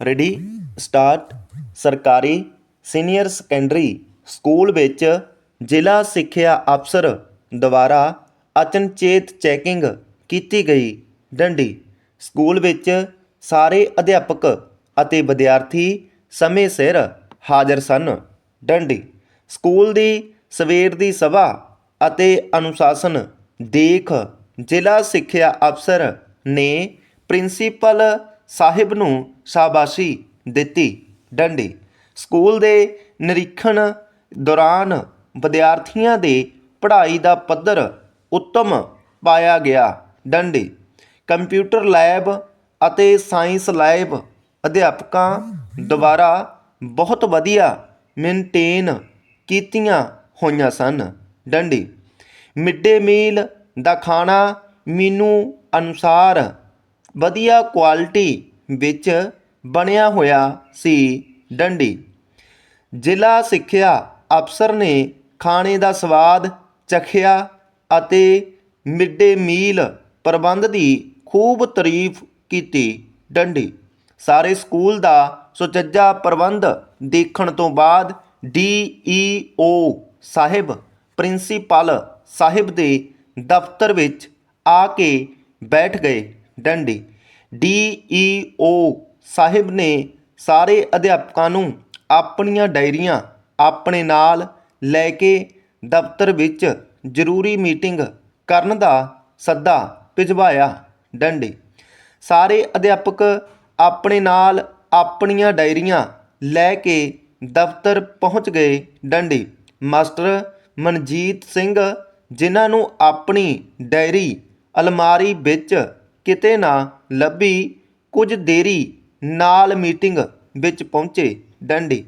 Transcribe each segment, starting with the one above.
Ready, start, ਸਰਕਾਰੀ, senior secondary, school ਵਿੱਚ, ਜ਼ਿਲ੍ਹਾ ਸਿੱਖਿਆ ਅਫਸਰ ਦੁਆਰਾ ਅਚਨਚੇਤ ਚੈਕਿੰਗ ਕੀਤੀ ਗਈ, ਡੰਡੀ, ਸਕੂਲ ਵਿੱਚ ਸਾਰੇ ਅਧਿਆਪਕ ਅਤੇ ਵਿਦਿਆਰਥੀ ਸਮੇਂ ਸਿਰ ਹਾਜ਼ਰ ਸਨ, ਡੰਡੀ, ਸਕੂਲ ਦੀ ਸਵੇਰ ਦੀ ਸਭਾ ਅਤੇ ਅਨੁਸ਼ਾਸਨ, ਦੇਖ, ਜ਼ਿਲ੍ਹਾ ਸਿੱਖਿਆ ਅਫਸਰ ਨੇ ਪ੍ਰਿੰਸੀਪਲ ਸਾਹਿਬ ਨੂੰ ਸ਼ਾਬਾਸ਼ੀ ਦਿੱਤੀ। ਡੰਡੀ। ਸਕੂਲ ਦੇ ਨਿਰੀਖਣ ਦੌਰਾਨ ਵਿਦਿਆਰਥੀਆਂ ਦੇ ਪੜ੍ਹਾਈ ਦਾ ਪੱਧਰ ਉੱਤਮ ਪਾਇਆ ਗਿਆ। ਡੰਡੀ। ਕੰਪਿਊਟਰ ਲੈਬ ਅਤੇ ਸਾਇੰਸ ਲੈਬ ਅਧਿਆਪਕਾਂ ਦੁਆਰਾ ਬਹੁਤ ਵਧੀਆ ਮੇਨਟੇਨ ਕੀਤੀਆਂ ਹੋਈਆਂ ਸਨ। ਡੰਡੀ। ਮਿੱਡੇ ਮੀਲ ਦਾ ਖਾਣਾ ਮੀਨੂ ਅਨੁਸਾਰ ਵਧੀਆ ਕੁਆਲਿਟੀ ਵਿੱਚ ਬਣਿਆ ਹੋਇਆ ਸੀ ਡੰਡੀ। ਜ਼ਿਲ੍ਹਾ ਸਿੱਖਿਆ ਅਫਸਰ ਨੇ ਖਾਣੇ ਦਾ ਸਵਾਦ ਚਖਿਆ ਅਤੇ ਮਿਡ ਡੇ ਮੀਲ ਪ੍ਰਬੰਧ ਦੀ ਖੂਬ ਤਾਰੀਫ ਕੀਤੀ ਡੰਡੀ। ਸਾਰੇ ਸਕੂਲ ਦਾ ਸੁਚੱਜਾ ਪ੍ਰਬੰਧ ਦੇਖਣ ਤੋਂ ਬਾਅਦ ਡੀਈਓ ਸਾਹਿਬ, ਪ੍ਰਿੰਸੀਪਲ ਸਾਹਿਬ ਦੇ ਦਫ਼ਤਰ ਵਿੱਚ ਆ ਕੇ ਬੈਠ ਗਏ। ਡੰਡੀ। ਡੀਈਓ ਸਾਹਿਬ ਨੇ ਸਾਰੇ ਅਧਿਆਪਕਾਂ ਨੂੰ ਆਪਣੀਆਂ ਡਾਇਰੀਆਂ ਆਪਣੇ ਨਾਲ ਲੈ ਕੇ ਦਫ਼ਤਰ ਵਿੱਚ ਜ਼ਰੂਰੀ ਮੀਟਿੰਗ ਕਰਨ ਦਾ ਸੱਦਾ ਭਿਜਵਾਇਆ ਡੰਡੀ। ਸਾਰੇ ਅਧਿਆਪਕ ਆਪਣੇ ਨਾਲ ਆਪਣੀਆਂ ਡਾਇਰੀਆਂ ਲੈ ਕੇ ਦਫ਼ਤਰ ਪਹੁੰਚ ਗਏ ਡੰਡੀ। ਮਾਸਟਰ ਮਨਜੀਤ ਸਿੰਘ, ਜਿਨ੍ਹਾਂ ਨੂੰ ਆਪਣੀ ਡਾਇਰੀ ਅਲਮਾਰੀ ਵਿੱਚ ਕਿਤੇ ਨਾ ਲੱਭੀ ਕੁਝ ਦੇਰੀ ਨਾਲ ਮੀਟਿੰਗ ਵਿੱਚ ਪਹੁੰਚੇ ਡੰਡੀ।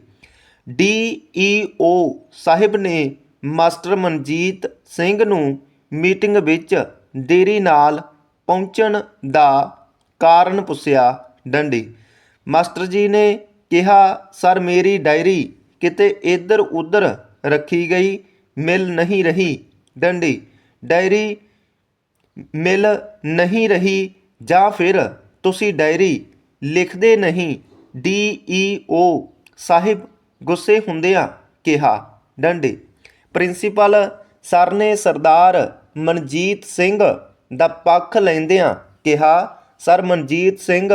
ਡੀਈਓ ਸਾਹਿਬ ਨੇ ਮਾਸਟਰ ਮਨਜੀਤ ਸਿੰਘ ਨੂੰ ਮੀਟਿੰਗ ਵਿੱਚ ਦੇਰੀ ਨਾਲ ਪਹੁੰਚਣ ਦਾ ਕਾਰਨ ਪੁੱਛਿਆ ਡੰਡੀ। ਮਾਸਟਰ ਜੀ ਨੇ ਕਿਹਾ, ਸਰ, ਮੇਰੀ ਡਾਇਰੀ ਕਿਤੇ ਇੱਧਰ ਉੱਧਰ ਰੱਖੀ ਗਈ, ਮਿਲ ਨਹੀਂ ਰਹੀ। ਡੰਡੀ। ਡਾਇਰੀ ਮਿਲ ਨਹੀਂ ਰਹੀ ਜਾਂ ਫਿਰ ਤੁਸੀਂ ਡਾਇਰੀ ਲਿਖਦੇ ਨਹੀਂ। ਡੀ ਈ ਓ ਸਾਹਿਬ ਗੁੱਸੇ ਹੁੰਦਿਆਂ ਕਿਹਾ ਡੰਡੇ। ਪ੍ਰਿੰਸੀਪਲ ਸਰ ਨੇ ਸਰਦਾਰ ਮਨਜੀਤ ਸਿੰਘ ਦਾ ਪੱਖ ਲੈਂਦਿਆਂ ਕਿਹਾ, ਸਰ ਮਨਜੀਤ ਸਿੰਘ,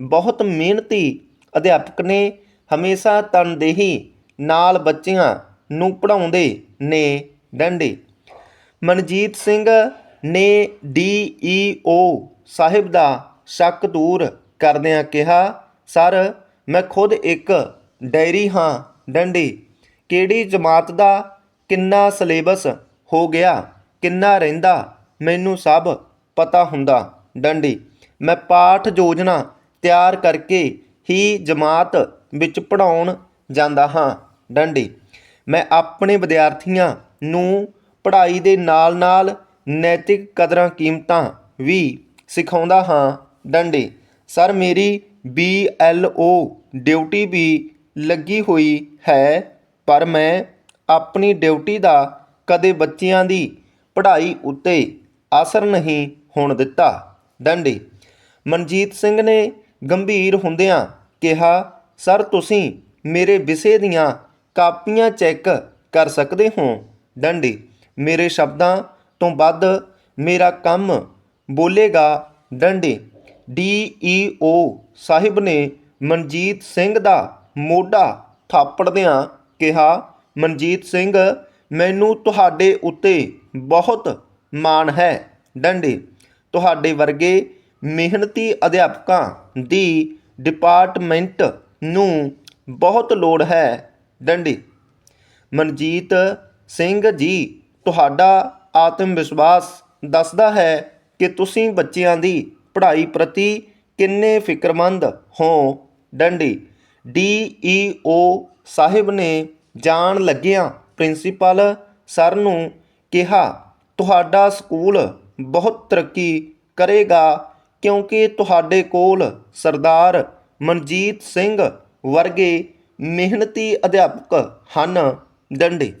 ਬਹੁਤ ਮਿਹਨਤੀ ਅਧਿਆਪਕ ਨੇ, ਹਮੇਸ਼ਾ ਤਨਦੇਹੀ ਨਾਲ ਬੱਚਿਆਂ ਨੂੰ ਪੜ੍ਹਾਉਂਦੇ ਨੇ। ਡੰਡੇ। ਮਨਜੀਤ ਸਿੰਘ ਨੇ ਡੀ ਈ ਓ ਸਾਹਿਬ ਦਾ ਸ਼ੱਕ ਦੂਰ ਕਰਦਿਆਂ ਕਿਹਾ, ਸਰ, ਮੈਂ ਖੁਦ ਇੱਕ ਡਾਇਰੀ ਹਾਂ, ਡੰਡੀ। ਕਿਹੜੀ ਜਮਾਤ ਦਾ ਕਿੰਨਾ ਸਿਲੇਬਸ ਹੋ ਗਿਆ, ਕਿੰਨਾ ਰਹਿੰਦਾ, ਮੈਨੂੰ ਸਭ ਪਤਾ ਹੁੰਦਾ, ਡੰਡੀ। ਮੈਂ ਪਾਠ ਯੋਜਨਾ ਤਿਆਰ ਕਰਕੇ ਹੀ ਜਮਾਤ ਵਿੱਚ ਪੜਾਉਣ ਜਾਂਦਾ ਹਾਂ, ਡੰਡੀ। ਮੈਂ ਆਪਣੇ ਵਿਦਿਆਰਥੀਆਂ ਨੂੰ ਪੜ੍ਹਾਈ ਦੇ ਨਾਲ-ਨਾਲ ਨੈਤਿਕ ਕਦਰਾਂ ਕੀਮਤਾਂ ਵੀ ਸਿਖਾਉਂਦਾ ਹਾਂ। ਡੰਡੇ, ਸਰ ਮੇਰੀ ਬੀ ਐੱਲ ਓ ਡਿਊਟੀ ਵੀ ਲੱਗੀ ਹੋਈ ਹੈ, ਪਰ ਮੈਂ ਆਪਣੀ ਡਿਊਟੀ ਦਾ ਕਦੇ ਬੱਚਿਆਂ ਦੀ ਪੜ੍ਹਾਈ ਉੱਤੇ ਅਸਰ ਨਹੀਂ ਹੋਣ ਦਿੱਤਾ। ਡੰਡੇ, ਮਨਜੀਤ ਸਿੰਘ ਨੇ ਗੰਭੀਰ ਹੁੰਦਿਆਂ ਕਿਹਾ, ਸਰ, ਤੁਸੀਂ ਮੇਰੇ ਵਿਸ਼ੇ ਦੀਆਂ ਕਾਪੀਆਂ ਚੈੱਕ ਕਰ ਸਕਦੇ ਹੋ? ਡੰਡੇ, ਮੇਰੇ ਸ਼ਬਦਾਂ ਤੋਂ ਵੱਧ ਮੇਰਾ ਕੰਮ ਬੋਲੇਗਾ ਡੰਡੇ। ਡੀ ਈ ਓ ਸਾਹਿਬ ਨੇ ਮਨਜੀਤ ਸਿੰਘ ਦਾ ਮੋਢਾ ਥਾਪੜਦਿਆਂ ਕਿਹਾ, ਮਨਜੀਤ ਸਿੰਘ, ਮੈਨੂੰ ਤੁਹਾਡੇ ਉੱਤੇ ਬਹੁਤ ਮਾਣ ਹੈ ਡੰਡੇ। ਤੁਹਾਡੇ ਵਰਗੇ ਮਿਹਨਤੀ ਅਧਿਆਪਕਾਂ ਦੀ ਡਿਪਾਰਟਮੈਂਟ ਨੂੰ ਬਹੁਤ ਲੋੜ ਹੈ ਡੰਡੀ। ਮਨਜੀਤ ਸਿੰਘ ਜੀ, ਤੁਹਾਡਾ ਆਤਮ ਵਿਸ਼ਵਾਸ ਦੱਸਦਾ ਹੈ ਕਿ ਤੁਸੀਂ ਬੱਚਿਆਂ ਦੀ ਪੜ੍ਹਾਈ ਪ੍ਰਤੀ ਕਿੰਨੇ ਫਿਕਰਮੰਦ ਹੋ? ਡੰਡੀ। ਡੀ ਈ ਓ ਸਾਹਿਬ ਨੇ ਜਾਣ ਲੱਗਿਆਂ ਪ੍ਰਿੰਸੀਪਲ ਸਰ ਨੂੰ ਕਿਹਾ, ਤੁਹਾਡਾ ਸਕੂਲ ਬਹੁਤ ਤਰੱਕੀ ਕਰੇਗਾ ਕਿਉਂਕਿ ਤੁਹਾਡੇ ਕੋਲ ਸਰਦਾਰ ਮਨਜੀਤ ਸਿੰਘ ਵਰਗੇ ਮਿਹਨਤੀ ਅਧਿਆਪਕ ਹਨ। ਡੰਡੇ।